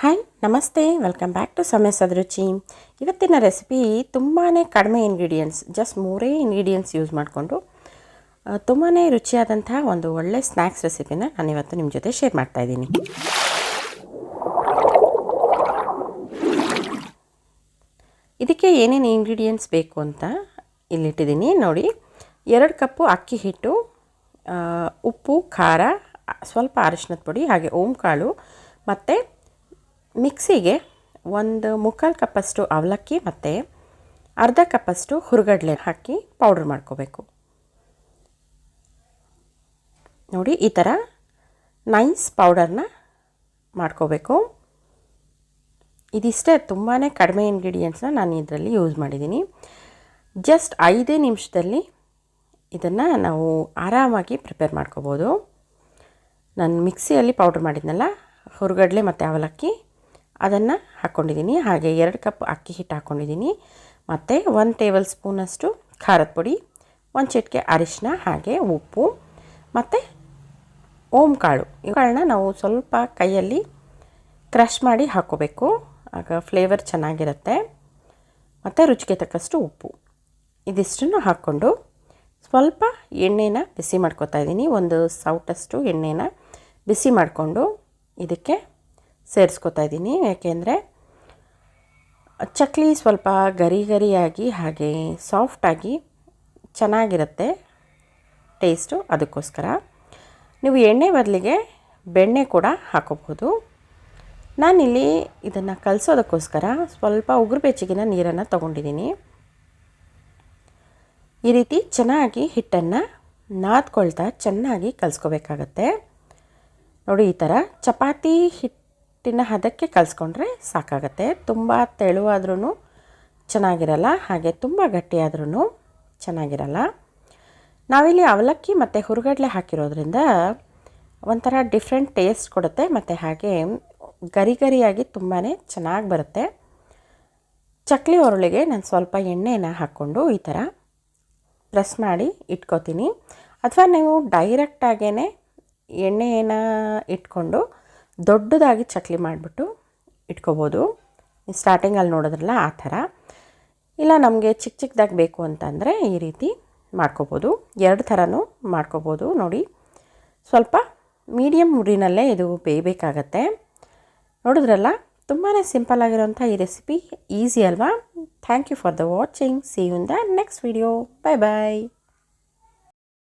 Hi ನಮಸ್ತೆ. Welcome back to ಸಮಯ ರುಚಿ ಇವತ್ತಿನ ರೆಸಿಪಿ ತುಂಬಾ ಕಡಿಮೆ ಇಂಗ್ರೀಡಿಯೆಂಟ್ಸ್ ಜಸ್ಟ್ ಮೂರೇ ಇಂಗ್ರೀಡಿಯೆಂಟ್ಸ್ ಯೂಸ್ ಮಾಡಿಕೊಂಡು ತುಂಬಾ ರುಚಿಯಾದಂತಹ ಒಂದು ಒಳ್ಳೆ ಸ್ನ್ಯಾಕ್ಸ್ ರೆಸಿಪಿನ ನಾನು ಇವತ್ತು ನಿಮ್ಮ ಜೊತೆ ಶೇರ್ ಮಾಡ್ತಾ ಇದ್ದೀನಿ. ಇದಕ್ಕೆ ಏನೇನು ಇಂಗ್ರೀಡಿಯೆಂಟ್ಸ್ ಬೇಕು ಅಂತ ಇಲ್ಲಿಟ್ಟಿದ್ದೀನಿ. ನೋಡಿ, ಎರಡು ಕಪ್ಪು ಅಕ್ಕಿ ಹಿಟ್ಟು ಉಪ್ಪು, ಖಾರ, ಸ್ವಲ್ಪ ಅರಿಶಿನದ ಪುಡಿ, ಹಾಗೆ ಓಂಕಾಳು, ಮತ್ತು ಮಿಕ್ಸಿಗೆ ಒಂದು ಮುಕ್ಕಾಲು ಕಪ್ಪಷ್ಟು ಅವಲಕ್ಕಿ ಮತ್ತು ಅರ್ಧ ಕಪ್ಪಷ್ಟು ಹುರುಗಡ್ಲೆ ಹಾಕಿ ಪೌಡ್ರ್ ಮಾಡ್ಕೋಬೇಕು. ನೋಡಿ, ಈ ಥರ ನೈಸ್ ಪೌಡರ್ನ ಮಾಡ್ಕೋಬೇಕು. ಇದಿಷ್ಟೇ ತುಂಬಾ ಕಡಿಮೆ ಇಂಗ್ರೀಡಿಯೆಂಟ್ಸ್ನ ನಾನು ಇದರಲ್ಲಿ ಯೂಸ್ ಮಾಡಿದ್ದೀನಿ. ಜಸ್ಟ್ ಐದೇ ನಿಮಿಷದಲ್ಲಿ ಇದನ್ನು ನಾವು ಆರಾಮಾಗಿ ಪ್ರಿಪೇರ್ ಮಾಡ್ಕೋಬೋದು. ನಾನು ಮಿಕ್ಸಿಯಲ್ಲಿ ಪೌಡ್ರ್ ಮಾಡಿದ್ನಲ್ಲ, ಹುರುಗಡ್ಲೆ ಮತ್ತು ಅವಲಕ್ಕಿ. ಅದನ್ನು ಹಾಕ್ಕೊಂಡಿದ್ದೀನಿ ಹಾಗೆ ಎರಡು ಕಪ್ ಅಕ್ಕಿ ಹಿಟ್ಟು ಹಾಕ್ಕೊಂಡಿದ್ದೀನಿ ಮತ್ತು ಒಂದು ಟೇಬಲ್ ಸ್ಪೂನಷ್ಟು ಖಾರದ ಪುಡಿ, ಒಂದು ಚಿಟಿಕೆ ಅರಿಶಿನ ಹಾಗೆ ಉಪ್ಪು, ಮತ್ತು ಓಂ ಕಾಳು. ಇವುಗಳನ್ನ ನಾವು ಸ್ವಲ್ಪ ಕೈಯಲ್ಲಿ ಕ್ರಷ್ ಮಾಡಿ ಹಾಕ್ಕೋಬೇಕು ಆಗ ಫ್ಲೇವರ್ ಚೆನ್ನಾಗಿರುತ್ತೆ. ಮತ್ತು ರುಚಿಗೆ ತಕ್ಕಷ್ಟು ಉಪ್ಪು. ಇದಿಷ್ಟನ್ನು ಹಾಕ್ಕೊಂಡು ಸ್ವಲ್ಪ ಎಣ್ಣೆನ ಬಿಸಿ ಮಾಡ್ಕೊತಾ ಇದ್ದೀನಿ ಒಂದು ಸೌಟಷ್ಟು ಎಣ್ಣೆನ ಬಿಸಿ ಮಾಡಿಕೊಂಡು ಇದಕ್ಕೆ ಸೇರಿಸ್ಕೊತಾ ಇದ್ದೀನಿ. ಯಾಕೆಂದರೆ ಚಕ್ಲಿ ಸ್ವಲ್ಪ ಗರಿ ಗರಿಯಾಗಿ ಹಾಗೆ ಸಾಫ್ಟಾಗಿ ಚೆನ್ನಾಗಿರುತ್ತೆ ಟೇಸ್ಟು ಅದಕ್ಕೋಸ್ಕರ. ನೀವು ಎಣ್ಣೆ ಬದಲಿಗೆ ಬೆಣ್ಣೆ ಕೂಡ ಹಾಕೋಬಹುದು. ನಾನಿಲ್ಲಿ ಇದನ್ನು ಕಲಿಸೋದಕ್ಕೋಸ್ಕರ ಸ್ವಲ್ಪ ಉಗುರು ಬೆಚ್ಚಗಿನ ನೀರನ್ನು ತೊಗೊಂಡಿದ್ದೀನಿ. ಈ ರೀತಿ ಚೆನ್ನಾಗಿ ಹಿಟ್ಟನ್ನು ನಾದ್ಕೊಳ್ತಾ ಚೆನ್ನಾಗಿ ಕಲಿಸ್ಕೋಬೇಕಾಗತ್ತೆ. ನೋಡಿ ಈ ಥರ ಚಪಾತಿ ಹಿಟ್ಟಿನ ಹದಕ್ಕೆ ಕಲಿಸ್ಕೊಂಡ್ರೆ ಸಾಕಾಗತ್ತೆ. ತುಂಬ ತೆಳುವಾದ್ರೂ ಚೆನ್ನಾಗಿರಲ್ಲ, ಹಾಗೆ ತುಂಬ ಗಟ್ಟಿಯಾದ್ರೂ ಚೆನ್ನಾಗಿರಲ್ಲ. ನಾವಿಲ್ಲಿ ಅವಲಕ್ಕಿ ಮತ್ತು ಹುರುಗಡ್ಲೆ ಹಾಕಿರೋದ್ರಿಂದ ಒಂಥರ ಡಿಫ್ರೆಂಟ್ ಟೇಸ್ಟ್ ಕೊಡುತ್ತೆ, ಮತ್ತು ಹಾಗೆ ಗರಿ ಗರಿಯಾಗಿ ತುಂಬಾ ಚೆನ್ನಾಗಿ ಬರುತ್ತೆ. ಚಕ್ಲಿ ಒರಳಿಗೆ ನಾನು ಸ್ವಲ್ಪ ಎಣ್ಣೆನ ಹಾಕ್ಕೊಂಡು ಈ ಥರ ಪ್ರೆಸ್ ಮಾಡಿ ಇಟ್ಕೋತೀನಿ. ಅಥವಾ ನೀವು ಡೈರೆಕ್ಟಾಗೇ ಎಣ್ಣೆಯನ್ನು ಇಟ್ಕೊಂಡು ದೊಡ್ಡದಾಗಿ ಚಕ್ಲಿ ಮಾಡಿಬಿಟ್ಟು ಇಟ್ಕೋಬೋದು. ಸ್ಟಾರ್ಟಿಂಗಲ್ಲಿ ನೋಡಿದ್ರಲ್ಲ ಆ ಥರ. ಇಲ್ಲ, ನಮಗೆ ಚಿಕ್ಕ ಚಿಕ್ಕದಾಗಿ ಬೇಕು ಅಂತಂದರೆ ಈ ರೀತಿ ಮಾಡ್ಕೋಬೋದು. ಎರಡು ಥರನೂ ಮಾಡ್ಕೋಬೋದು ನೋಡಿ. ಸ್ವಲ್ಪ ಮೀಡಿಯಮ್ ಉರಿನಲ್ಲೇ ಇದು ಬೇಯಬೇಕಾಗತ್ತೆ. ನೋಡಿದ್ರಲ್ಲ ತುಂಬಾ ಸಿಂಪಲ್ ಆಗಿರೋಂಥ ಈ ರೆಸಿಪಿ ಈಸಿ ಅಲ್ವಾ? Thank you for the watching see in the next video bye bye